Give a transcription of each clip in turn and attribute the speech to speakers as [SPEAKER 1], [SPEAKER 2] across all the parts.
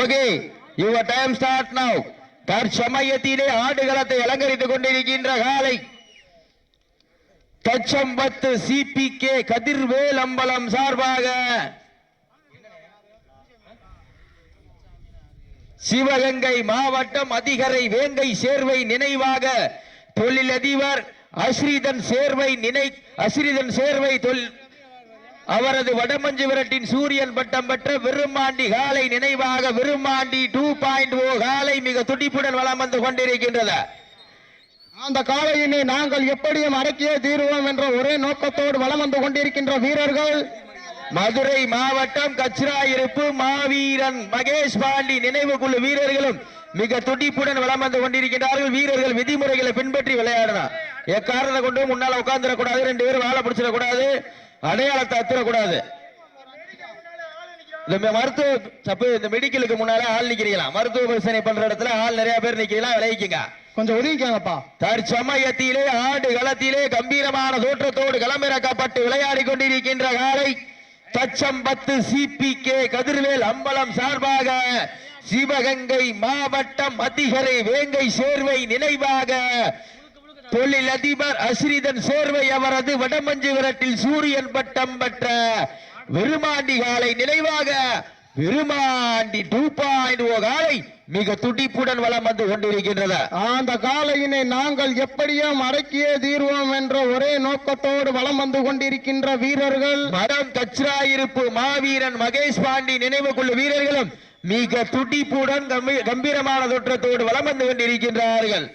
[SPEAKER 1] Okay your time start now தற்சமயத்திலே ஆடுகளத்தை அலங்கரித்துக் கொண்டிருக்கின்ற காலை. தச்சம்பத்து சிபிகே கதிர்வேல் அம்பலம் சார்பாக சிவகங்கை மாவட்டம் அதிகரை வேங்கை சேர்வை நினைவாக தொழிலதிபர் அஸ்ரீதன் சேர்வை நினை அஸ்ரீதன் சேர்வை தொழில் அவரது வடமஞ்சு விரட்டின் சூரியன் பட்டம் பெற்ற விருமாண்டி காலை நினைவாக விருமாண்டி டூ பாயிண்ட் ஓ காலை மிக துடிப்புடன் வலம் வந்து கொண்டிருக்கின்றது
[SPEAKER 2] அந்த காளையினை நாங்கள் எப்படியும் அடக்கியே தீருவோம் என்ற ஒரே நோக்கத்தோடு வலம் வந்து கொண்டிருக்கின்ற வீரர்கள்.
[SPEAKER 1] மதுரை மாவட்டம் கச்சிராயிருப்பு மாவீரன் மகேஷ் பாண்டி நினைவு குழு வீரர்களும் மிக துடிப்புடன் வலம் வந்து கொண்டிருக்கின்றார்கள். வீரர்கள் விதிமுறைகளை பின்பற்றி விளையாடணும் எக்காரணத்தை கொண்டு முன்னால உட்கார்ந்துடக்கூடாது. ரெண்டு பேரும் வாழை பிடிச்சிடக்கூடாது. அடையாளத்தை அத்திரக்கூடாது இந்த மருத்துவ சப்பு இந்த மெடிக்கலுக்கு முன்னால ஆள் நிக்கிறீங்களா மருத்துவ பரிசோதனை பண்ற இடத்துல ஆள் நிறைய பேர் நிக்கிறீங்களா? விளைவிக்குங்க
[SPEAKER 2] கொஞ்சம் ஒதுங்கிக்காங்கப்பா.
[SPEAKER 1] தற்சமயத்திலே ஆடு களத்திலே கம்பீரமான தோற்றத்தோடு களமிறக்கப்பட்டு விளையாடி கொண்டிருக்கின்ற காலை தச்சம்பத்து சிபிகே கதிர்வேல் அம்பலம் சார்பாக சிவகங்கை மாவட்டம் அதிகரை வேங்கை சேர்வை நினைவாக தொழில் அதிபர் அஸ்ரிதன் சேர்வை அவரது வடமஞ்சு விரட்டில் சூரியன் பட்டம் பெற்ற விருமாண்டி காலை நினைவாக விருமாண்டி டூ பாயிண்ட் ஓ காலை மிக துடிப்புடன் வலம் வந்து கொண்டிருக்கின்றது.
[SPEAKER 2] அந்த காளையினை நாங்கள் எப்படியும் அடக்கியே தீருவோம் என்ற ஒரே நோக்கத்தோடு வலம் வந்து கொண்டிருக்கின்ற வீரர்கள்.
[SPEAKER 1] மரம் கச்ராயிருப்பு மாவீரன் மகேஷ் பாண்டி நினைவு கொள்ளும் வீரர்களும் மிக துடிப்புடன் கம்பீ- கம்பீரமான தோற்றத்தோடு வலம் வந்து கொண்டிருக்கின்றார்கள்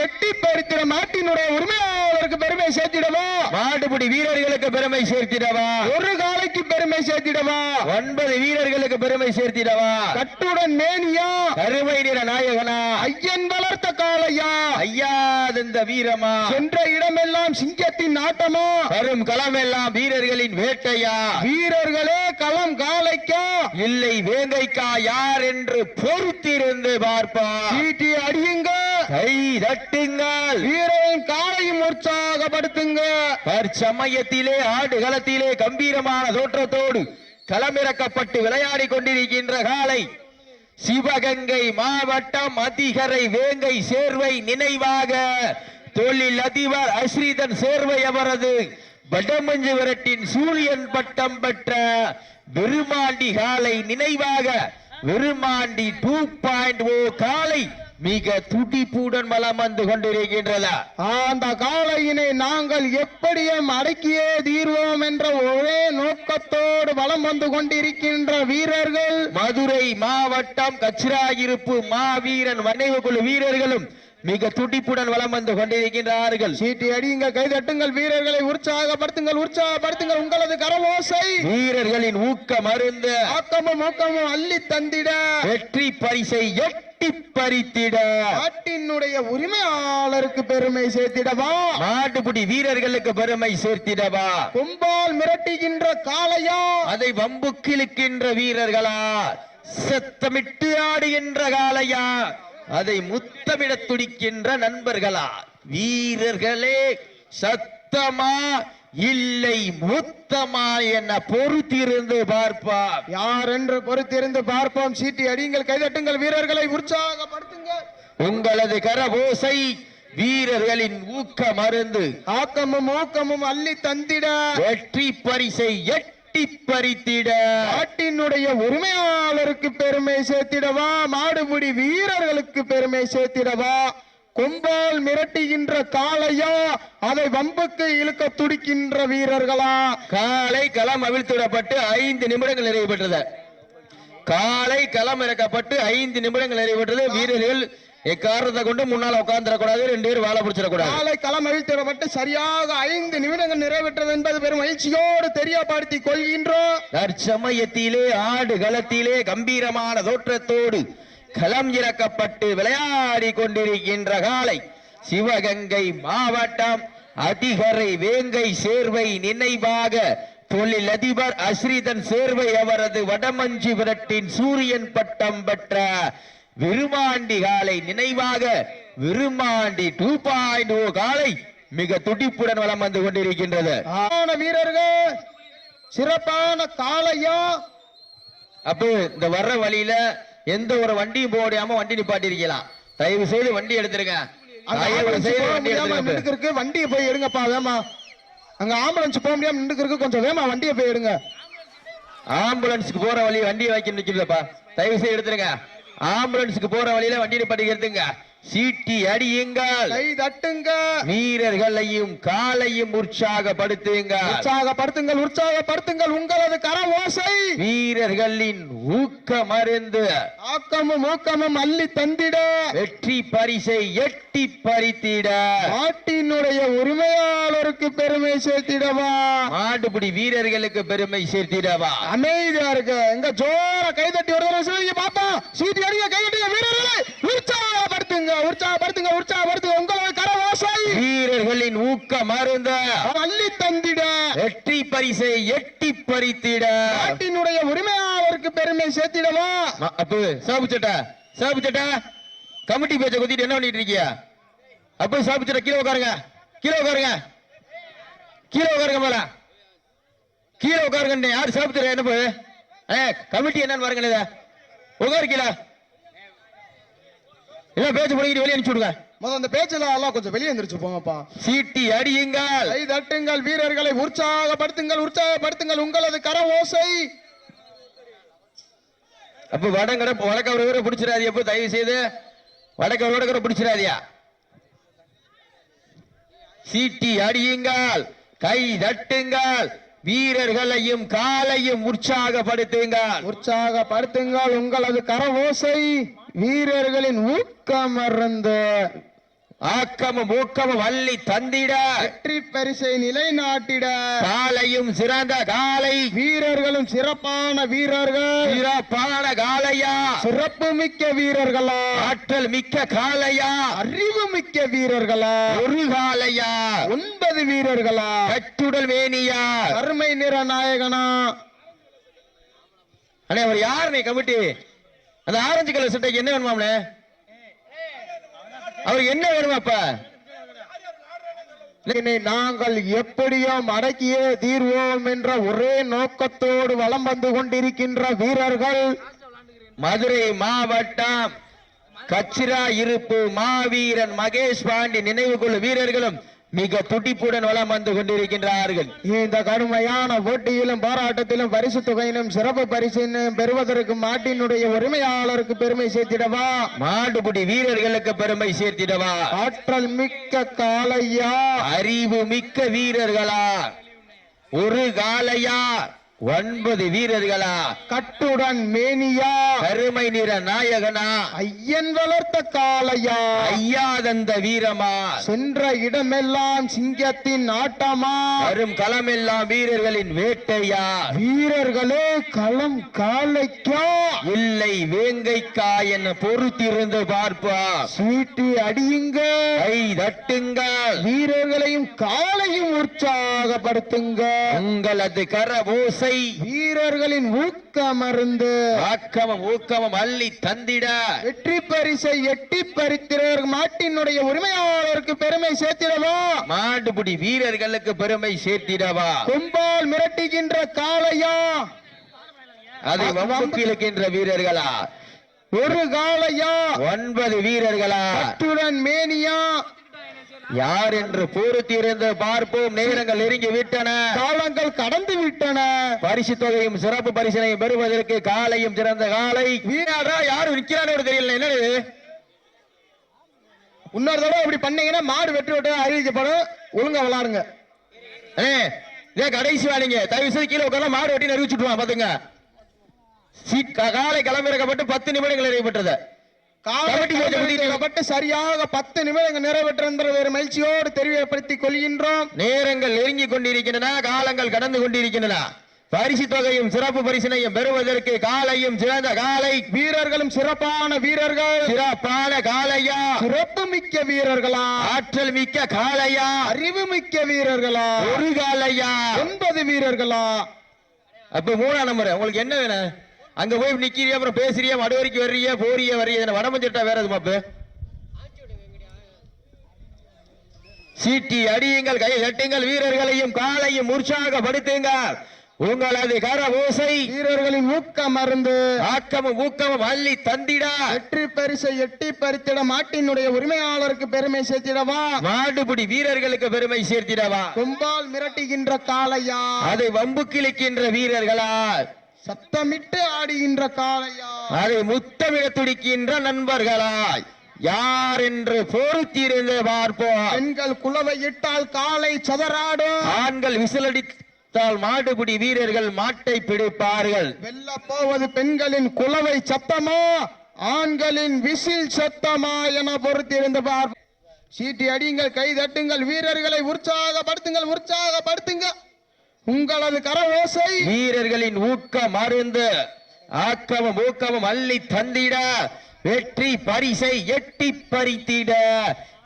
[SPEAKER 2] எட்டி பறித்திட மாட்டினுடைய உரிமையாளருக்கு பெருமை சேர்த்திடவா
[SPEAKER 1] மாட்டுப்பிடி வீரர்களுக்கு பெருமை சேர்த்திடவா
[SPEAKER 2] ஒரு காலைக்கு பெருமை சேர்த்திடவா?
[SPEAKER 1] ஒன்பது வீரர்களுக்கு பெருமை சேர்த்திடவா?
[SPEAKER 2] கட்டுடன் மேனியா?
[SPEAKER 1] கருமை நிற நாயகனா?
[SPEAKER 2] ஐயன் வளர்த்த காளையா?
[SPEAKER 1] ஐயாதந்த வீரமா?
[SPEAKER 2] சென்ற இடமெல்லாம் சிங்கத்தின் ஆட்டமா?
[SPEAKER 1] வரும் களமெல்லாம் வீரர்களின் வேட்டையா?
[SPEAKER 2] வீரர்களே களம் காளைக்கா?
[SPEAKER 1] இல்லை வேங்கைக்கா யார் என்று பொறுத்திருந்து பார்ப்பார்
[SPEAKER 2] சீட்டி அடியுங்க
[SPEAKER 1] கை தட்டுங்கள்.
[SPEAKER 2] வீரன் காளையும் உற்சாகப்படுத்துங்க
[SPEAKER 1] தற்சமயத்திலே ஆடுகளத்திலே கம்பீரமான தோற்றத்தோடு களமிறக்கப்பட்டு விளையாடி கொண்டிருக்கின்ற காலை சிவகங்கை மாவட்டம் அதிகரை வேங்கை சேர்வை நினைவாக தொழில் அதிபர் அஸ்ரீதன் சேர்வை அவரது வடமஞ்சு விரட்டின் சூரியன் பட்டம் பெற்ற பெருமாண்டி காலை நினைவாக விருமாண்டி டூ பாயிண்ட் ஓ காலை மிக துடிப்புடன் வலம் வந்து கொண்டிருக்கின்றதா
[SPEAKER 2] அந்த காளையினை நாங்கள் எப்படியும் அடக்கியே தீர்வோம் என்ற ஒரே நோக்கத்தோடு வலம் வந்து கொண்டிருக்கின்ற வீரர்கள்
[SPEAKER 1] மதுரை மாவட்டம் கச்சிராயிருப்பு மாவீரன் வனைவு குழு வீரர்களும் மிக துடிப்புடன் வலம் வந்து கொண்டிருக்கின்றார்கள்.
[SPEAKER 2] சீட்டி அடியுங்க கைதட்டுங்கள் வீரர்களை உற்சாகப்படுத்துங்கள் உற்சாகப்படுத்துங்கள் உங்களது கரவோசை
[SPEAKER 1] வீரர்களின் ஊக்கம் அருந்த
[SPEAKER 2] ஆக்கமும் ஊக்கமும் அள்ளி தந்திட.
[SPEAKER 1] வெற்றி பரிசை எட்டி பறித்திட.
[SPEAKER 2] நாட்டினுடைய உரிமையாளருக்கு பெருமை சேர்த்திடவா
[SPEAKER 1] மாட்டுப்பிடி வீரர்களுக்கு பெருமை சேர்த்திடவா
[SPEAKER 2] கும்பால் மிரட்டுகின்ற காளையா.
[SPEAKER 1] அதை வம்புக்கிழுக்கின்ற வீரர்களா. சத்தமிட்டு ஆடுகின்ற காளையா. அதை முத்தமிடத் துடிக்கின்ற நண்பர்களா? வீரர்களே சத்தமா இல்லை முத்தமா என பொறுத்திருந்து பார்ப்பார்
[SPEAKER 2] யார் என்று பொறுத்திருந்து பார்ப்போம்? சீட்டி அடியுங்கள் கைதட்டுங்கள் வீரர்களை உற்சாகப்படுத்துங்க
[SPEAKER 1] உங்களது கரபோசை வீரர்களின் ஊக்க மருந்து
[SPEAKER 2] ஆக்கமும் ஊக்கமும் அள்ளி தந்திட.
[SPEAKER 1] வெற்றி பரிசை எட்டி எட்டி பறித்திட
[SPEAKER 2] நாட்டினுடைய உரிமையாளருக்கு பெருமை சேர்த்திடவா? மாடுபிடி வீரர்களுக்கு பெருமை சேர்த்திடவா? கொம்பால் மிரட்டுகின்ற காளையா? அதை வம்புக்கு இழுக்க துடிக்கின்ற வீரர்களா?
[SPEAKER 1] காலை களம் அவிழ்த்துவிடப்பட்டு ஐந்து நிமிடங்கள் நிறைவு பெற்றது. காலை களம் இறக்கப்பட்டு ஐந்து நிமிடங்கள் நிறைவு பெற்றது. வீரர்கள் எக்காரணத்தை கொண்டு முன்னால உட்கார்ந்துடக்கூடாது ரெண்டு பேரும் வாழை பிடிச்சிடக்கூடாது.
[SPEAKER 2] காலை களம் அழித்திடப்பட்டு சரியாக ஐந்து நிமிடங்கள் நிறைவேற்றது என்பது பெரும் மகிழ்ச்சியோடு தெரியப்படுத்தி கொள்கின்றோம்.
[SPEAKER 1] தற்சமயத்திலே ஆடு களத்திலே கம்பீரமான தோற்றத்தோடு களம் இறக்கப்பட்டு விளையாடி கொண்டிருக்கின்ற காலை சிவகங்கை மாவட்டம் அதிகரை வேங்கை சேர்வை நினைவாக தொழிலதிபர் அஸ்ரீதன் சேர்வை அவரது வடமஞ்சி விரட்டின் சூரியன் பட்டம் பெற்ற விருமாண்டி காலை நினைவாக விருமாண்டி டூ பாயிண்ட் ஓ காலை மிக துடிப்புடன் வலம் வந்து கொண்டிருக்கின்றது.
[SPEAKER 2] ஆன வீரர்கள் சிறப்பான காளையா
[SPEAKER 1] அப்போ இந்த வர்ற வழியில எந்த ஒரு வண்டியும் போடாம வண்டி நிப்பாட்டி இருக்கலாம் தயவு செய்து வண்டி எடுத்துருங்க.
[SPEAKER 2] வண்டியை போய் எடுங்கப்பா வேமா. அங்க ஆம்புலன்ஸ் போக முடியாம இருக்கு கொஞ்சம் வேமா வண்டியை போய் எடுங்க.
[SPEAKER 1] ஆம்புலன்ஸ்க்கு போற வழி வண்டியை வைக்க நிக்கிறதுப்பா தயவு செய்து எடுத்துருங்க. ஆம்புலன்ஸுக்கு போற வழியில வண்டி நிப்பாட்டி சீட்டி அடியுங்கள்.
[SPEAKER 2] கை தட்டுங்க
[SPEAKER 1] வீரர்களையும் காலையும் உற்சாகப்படுத்துங்க.
[SPEAKER 2] உற்சாகப்படுத்துங்கள் உற்சாகப்படுத்துங்கள். உங்களது கர ஓசை
[SPEAKER 1] வீரர்களின் ஊக்கம் அருந்து
[SPEAKER 2] ஆக்கமும் ஊக்கமும் அள்ளி தந்திட.
[SPEAKER 1] வெற்றி பரிசை எட்டி பறித்திட.
[SPEAKER 2] நாட்டினுடைய உரிமையாளருக்கு பெருமை சேர்த்திடவா.
[SPEAKER 1] மாட்டுப்பிடி வீரர்களுக்கு பெருமை சேர்த்திடவா.
[SPEAKER 2] அமைதியா இருக்கு எங்க ஜோர கைதட்டி வருது சிவகி பாப்பா சீட்டி அடிக்க கைதட்டிய வீரர்களை உற்சாகப்படுத்துங்க உற்சாகப்படுத்துங்க உற்சாகப்படுத்துங்க. உங்களது கர ஓசை.
[SPEAKER 1] வீரர்களின் ஊக்கம் அருந்த
[SPEAKER 2] அள்ளி தந்திட.
[SPEAKER 1] வெற்றி பரிசை எட்டி பறித்திட.
[SPEAKER 2] நாட்டினுடைய உரிமையாளருக்கு பெருமை சேர்த்திடவா?
[SPEAKER 1] அப்பு சாப்பு சட்டா கமிட்டி பேச்ச குத்திட்டு என்ன பண்ணிட்டு இருக்கியா அப்பு சாப்பு சட்டா கீழே உட்காருங்க. கீழே உட்காருங்க. கீழே உட்காருங்க மேல கீழே உட்காருங்க யார் சாப்பு சட்டா என்ன போய் கமிட்டி என்னன்னு பாருங்க உட்காரு கீழே. இல்ல பேச்சு முடிக்கிட்டு வெளியே அனுப்பிச்சு விடுங்க?
[SPEAKER 2] முதல்ல அந்த பேச்செல்லாம் எல்லாம் கொஞ்சம் வெளியே எந்திரிச்சு போங்கப்பா.
[SPEAKER 1] சீட்டி அடியுங்கள்.
[SPEAKER 2] கை தட்டுங்கள் வீரர்களை உற்சாகப்படுத்துங்கள் உற்சாகப்படுத்துங்கள் உங்களது கர ஓசை
[SPEAKER 1] அப்ப வடங்கட வடக்க ஒரு பிடிச்சிடாதியா அப்ப தயவு செய்து வடக்க ஒரு கூட பிடிச்சிடாதியா சீட்டி அடியுங்கள். கை தட்டுங்கள். வீரர்களையும் காலையும் உற்சாகப்படுத்துங்கள்.
[SPEAKER 2] உற்சாகப்படுத்துங்கள் உங்களது கர ஓசை வீரர்களின் ஊக்கம் அறந்து.
[SPEAKER 1] ஆக்கமும் ஊக்கமும் அள்ளி தந்திட.
[SPEAKER 2] வெற்றி பரிசை நிலைநாட்டிட.
[SPEAKER 1] காலையும் சிறந்த காலை.
[SPEAKER 2] வீரர்களும் சிறப்பான வீரர்கள்.
[SPEAKER 1] சிறப்பான காலையா.
[SPEAKER 2] சிறப்பு மிக்க வீரர்களா.
[SPEAKER 1] ஆற்றல் மிக்க காலையா.
[SPEAKER 2] அறிவு மிக்க வீரர்களா.
[SPEAKER 1] ஒரு காலையா.
[SPEAKER 2] ஒன்பது வீரர்களா.
[SPEAKER 1] கட்டுடல் வேணியா
[SPEAKER 2] கருமை நிற நாயகனா.
[SPEAKER 1] அண்ணே அவர் யாருண்ணே கமிட்டி? அந்த ஆரஞ்சு கலர் சட்டைக்கு என்ன வேணுமாம்ண்ணே அவர் என்ன வேணுமாப்ப
[SPEAKER 2] நாங்கள் எப்படியும் அடக்கியே தீர்வோம் என்ற ஒரே நோக்கத்தோடு வலம் வந்து கொண்டிருக்கின்ற வீரர்கள்
[SPEAKER 1] மதுரை மாவட்டம் கச்சிரா இருப்பு மாவீரன் மகேஷ் பாண்டி நினைவு கொள்ளும் வீரர்களும் மிக துடிப்புடன் வலம் வந்து கொண்டிருக்கின்றார்கள்.
[SPEAKER 2] இந்த கடுமையான போட்டியிலும் போராட்டத்திலும் பரிசு தொகையிலும் சிறப்பு பரிசினும் பெறுவதற்கு மாட்டினுடைய உரிமையாளருக்கு பெருமை சேர்த்திடவா?
[SPEAKER 1] மாடுபிடி வீரர்களுக்கு பெருமை சேர்த்திடவா?
[SPEAKER 2] ஆற்றல் மிக்க காளையா?
[SPEAKER 1] அறிவு மிக்க வீரர்களா? ஒரு காலையா ஒன்பது வீரர்களா?
[SPEAKER 2] கட்டுடன் மேனியா?
[SPEAKER 1] கருமை நிற நாயகனா?
[SPEAKER 2] ஐயன் வளர்த்த காளையா?
[SPEAKER 1] ஐயாதந்த வீரமா?
[SPEAKER 2] சென்ற இடமெல்லாம் சிங்கத்தின் ஆட்டமா?
[SPEAKER 1] வரும் களமெல்லாம் வீரர்களின் வேட்டையா?
[SPEAKER 2] வீரர்களே களம் காளைக்கா?
[SPEAKER 1] இல்லை வேங்கைக்கா என பொறுத்திருந்து பார்ப்பா.
[SPEAKER 2] சீட்டி அடியுங்க.
[SPEAKER 1] கை தட்டுங்கள்
[SPEAKER 2] வீரர்களையும் காலையும் உற்சாகப்படுத்துங்க.
[SPEAKER 1] உங்களது கரபூசை
[SPEAKER 2] வீரர்களின் ஊக்கமருந்து
[SPEAKER 1] ஆக்கமும் ஊக்கமும் அள்ளி தந்திட.
[SPEAKER 2] வெற்றி பரிசை எட்டி பறித்திரர் மாட்டினுடைய உரிமையாளருக்கு பெருமை சேர்த்திடவா?
[SPEAKER 1] மாடுபிடி வீரர்களுக்கு பெருமை சேர்த்திடவா?
[SPEAKER 2] கொம்பால் மிரட்டுகின்ற காளையா?
[SPEAKER 1] அதை வம்புக்கு இழுக்கின்ற வீரர்களா?
[SPEAKER 2] ஒரு காளையா?
[SPEAKER 1] ஒன்பது வீரர்களா?
[SPEAKER 2] கட்டுடன் மேனியா?
[SPEAKER 1] யார் என்று பொறுத்திருந்து பார்ப்போம். நேரங்கள் நெருங்கி விட்டன
[SPEAKER 2] காலங்கள் கடந்து விட்டன
[SPEAKER 1] பரிசு தொகையும் சிறப்பு பரிசனையும் பெறுவதற்கு காலையும் சிறந்த காலை. வீணாடா யாரு நிக்கிறான்னு தெரியல. என்னது?
[SPEAKER 2] இன்னொரு தடவை இப்படி பண்ணீங்கன்னா மாடு வெற்றி விட்டு அறிவிக்கப்படும். ஒழுங்கா விளாடுங்க.
[SPEAKER 1] இதே கடைசி வாணிங்க தயவு செய்து கீழே உட்கார மாடு வெட்டி அறிவிச்சுட்டுவான் பாத்துங்க சீட் காலை களமிறக்கப்பட்டு பத்து நிமிடங்கள் நிறைவேற்றது கபடி போட்டி முடிந்து-
[SPEAKER 2] காலப்பட்டு சரியாக பத்து நிமிடங்கள் நிறைவேற்ற வேறு மகிழ்ச்சியோடு தெரியப்படுத்திக் கொள்கின்றோம்.
[SPEAKER 1] நேரங்கள் நெருங்கி கொண்டிருக்கின்றன காலங்கள் கடந்து கொண்டிருக்கின்றன. பரிசு தொகையும் சிறப்பு பரிசினையும் பெறுவதற்கு காலையும் சிறந்த காலை.
[SPEAKER 2] வீரர்களும் சிறப்பான வீரர்கள்.
[SPEAKER 1] சிறப்பான காலையா?
[SPEAKER 2] சிறப்பு மிக்க வீரர்களா?
[SPEAKER 1] ஆற்றல் மிக்க காலையா?
[SPEAKER 2] அறிவு மிக்க வீரர்களா?
[SPEAKER 1] ஒரு காலையா?
[SPEAKER 2] ஒன்பது வீரர்களா?
[SPEAKER 1] அப்ப மூணாம் நம்பர் உங்களுக்கு என்ன வேணும்? அங்க போய் நிக்கிறிய அப்புறம் பேசுறிய மடு வரைக்கும் வர்றிய போறிய வர்றிய வடமஞ்சிட்டா வேற எது மாப்பு சீட்டி அடியுங்கள் கை தட்டுங்கள் வீரர்களையும் காலையும் உற்சாகப்படுத்துங்கள் உங்களது கர ஓசை
[SPEAKER 2] வீரர்களின் ஊக்க மருந்து
[SPEAKER 1] ஆக்கமும் ஊக்கமும் அள்ளி தந்திட.
[SPEAKER 2] வெற்றி பரிசை எட்டி பறித்திட மாட்டினுடைய உரிமையாளருக்கு பெருமை சேர்த்திடவா?
[SPEAKER 1] மாடுபிடி வீரர்களுக்கு பெருமை சேர்த்திடவா?
[SPEAKER 2] கொம்பால் மிரட்டுகின்ற காளையா?
[SPEAKER 1] அதை வம்பு கிழிக்கின்ற வீரர்களா?
[SPEAKER 2] சத்தமிட்டு ஆடுகின்ற காளையா?
[SPEAKER 1] அதை முத்தமிட துடிக்கின்ற நண்பர்களாய் யார் என்று பொறுத்திருந்து பார்ப்போம்.
[SPEAKER 2] பெண்கள் குலவை இட்டால் காளை சதராடும்
[SPEAKER 1] ஆண்கள் விசிலடித்தால் மாடுபிடி வீரர்கள் மாட்டை பிடிப்பார்கள்.
[SPEAKER 2] வெல்ல போவது பெண்களின் குலவை சத்தமா ஆண்களின் விசில் சத்தமா என பொறுத்திருந்து பார் சீட்டி அடியுங்கள் கை தட்டுங்கள் வீரர்களை உற்சாகப்படுத்துங்கள் உற்சாகப்படுத்துங்க உங்களது கர
[SPEAKER 1] வீரர்களின் ஊக்கம் மருந்து ஆக்கமும் ஊக்கமும் அள்ளி தந்திட வெற்றி பரிசை எட்டி பறித்திட.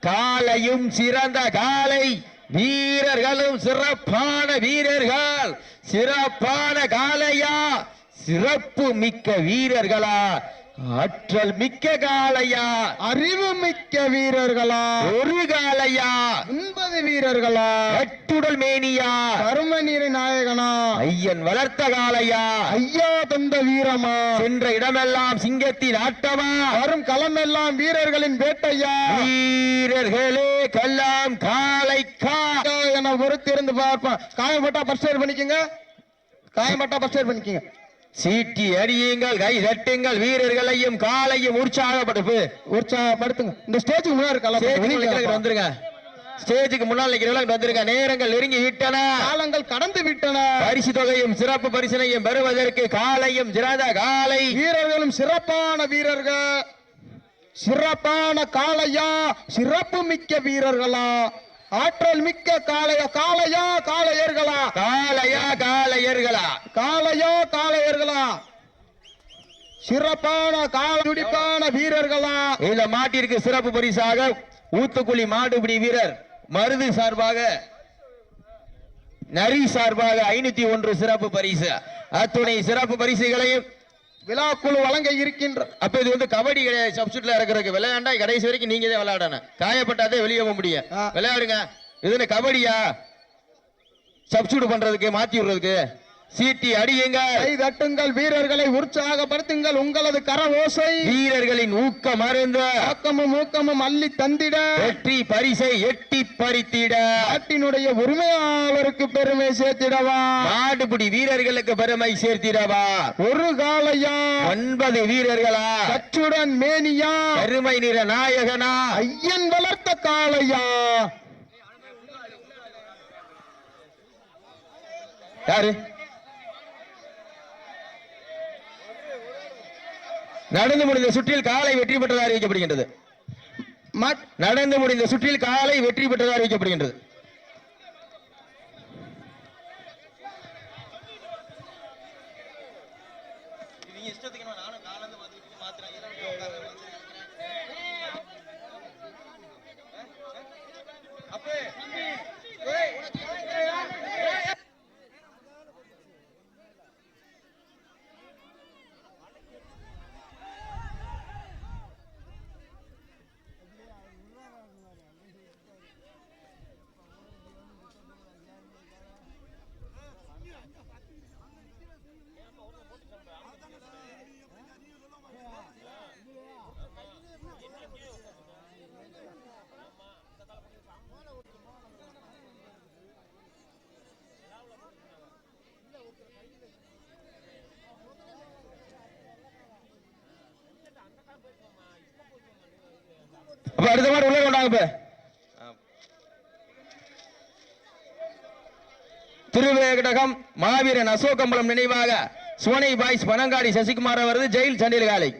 [SPEAKER 1] காலையும் சிறந்த காலை வீரர்களும் சிறப்பான வீரர்கள். சிறப்பான காலையா? சிறப்பு மிக்க வீரர்களா? ஆற்றல் மிக்க காலையா
[SPEAKER 2] அறிவு மிக்க வீரர்களா?
[SPEAKER 1] ஒரு காலையா
[SPEAKER 2] ஒன்பது வீரர்களா?
[SPEAKER 1] கட்டுடல் மேனியா?
[SPEAKER 2] கரும நீர் நாயகனா?
[SPEAKER 1] ஐயன் வளர்த்த காலையா
[SPEAKER 2] ஐயா தந்த வீரமா?
[SPEAKER 1] சென்ற இடமெல்லாம் சிங்கத்தின் ஆட்டமா?
[SPEAKER 2] வரும் களமெல்லாம் வீரர்களின் வேட்டையா?
[SPEAKER 1] வீரர்களே கல்லாம் காலை கா
[SPEAKER 2] என பொறுத்திருந்து பார்ப்போம் காயப்பட்டா ஃபர்ஸ்ட் எய்ட் பண்ணிக்கங்க. காயப்பட்டா ஃபர்ஸ்ட் எய்ட் பண்ணிக்கங்க.
[SPEAKER 1] சீட்டி அடியுங்கள் கை தட்டுங்கள் வீரர்களையும் காலையும் உற்சாகப்படுப்பு
[SPEAKER 2] உற்சாகப்படுத்துங்க. இந்த ஸ்டேஜுக்கு முன்னாடி
[SPEAKER 1] வந்துருங்க. ஸ்டேஜுக்கு முன்னால் நிக்கிறவங்க வந்துருங்க. நேரங்கள் நெருங்கி விட்டன.
[SPEAKER 2] காலங்கள் கடந்து விட்டன.
[SPEAKER 1] பரிசு தொகையும் சிறப்பு பரிசினையும் பெறுவதற்கு காலையும் சிறந்த காலை
[SPEAKER 2] வீரர்களும் சிறப்பான வீரர்கள். சிறப்பான காளையா? சிறப்பு மிக்க வீரர்களா? ஆற்றல் மிக்க காளையா காளையா காளையர்களா?
[SPEAKER 1] காலையா காலையர்களா
[SPEAKER 2] காளையா காளையர்களா? சிறப்பான கால துடிப்பான வீரர்களா?
[SPEAKER 1] இந்த மாட்டிற்கு சிறப்பு பரிசாக ஊத்துக்குழி மாடுபிடி வீரர் மருது சார்பாக நரி சார்பாக ஐநூத்தி ஒன்று சிறப்பு பரிசு. அத்துணை சிறப்பு பரிசுகளையும்
[SPEAKER 2] விழாக்குழு வழங்க இருக்கின்ற
[SPEAKER 1] அப்ப இது வந்து கபடி கிடையாது. சப்ஸ்டியூட்ல இருக்கிறதுக்கு விளையாண்டா கடைசி வரைக்கும் நீங்க தான் விளையாடணும். காயப்பட்டாதே வெளியே போக முடியும். விளையாடுங்க. இது என்ன கபடியா? சப்ஸ்டியூட் பண்றதுக்கு மாத்தி விடுறதுக்கு? சீட்டி அடியுங்க.
[SPEAKER 2] கை தட்டுங்கள் வீரர்களை உற்சாகப்படுத்துங்கள் உங்களது கர ஓசை
[SPEAKER 1] வீரர்களின் ஊக்க மருந்து
[SPEAKER 2] ஆக்கமும் ஊக்கமும் அள்ளி தந்திட.
[SPEAKER 1] வெற்றி பரிசை எட்டி பறித்திட.
[SPEAKER 2] நாட்டினுடைய உரிமையாளருக்கு பெருமை சேர்த்திடவா.
[SPEAKER 1] நாடுபிடி வீரர்களுக்கு பெருமை சேர்த்திடவா.
[SPEAKER 2] ஒரு காளையா.
[SPEAKER 1] ஒன்பது வீரர்களா.
[SPEAKER 2] கச்சுடன் மேனியா.
[SPEAKER 1] பெருமை நிற நாயகனா.
[SPEAKER 2] ஐயன் வளர்த்த காளையா.
[SPEAKER 1] யாரு? நடந்து முடிந்த சுற்றில் காலை வெற்றி பெற்றதாக அறிவிக்கப்படுகின்றது. நடந்து முடிந்த சுற்றில் காலை வெற்றி பெற்றதாக அறிவிக்கப்படுகின்றது. மாதிரி திருவேகடகம் மாவீரன் அசோகம்பலம் நினைவாக சோனை பாய்ஸ் பனங்காடி சசிகுமார் அவரது ஜெயில் சண்டில் காலை.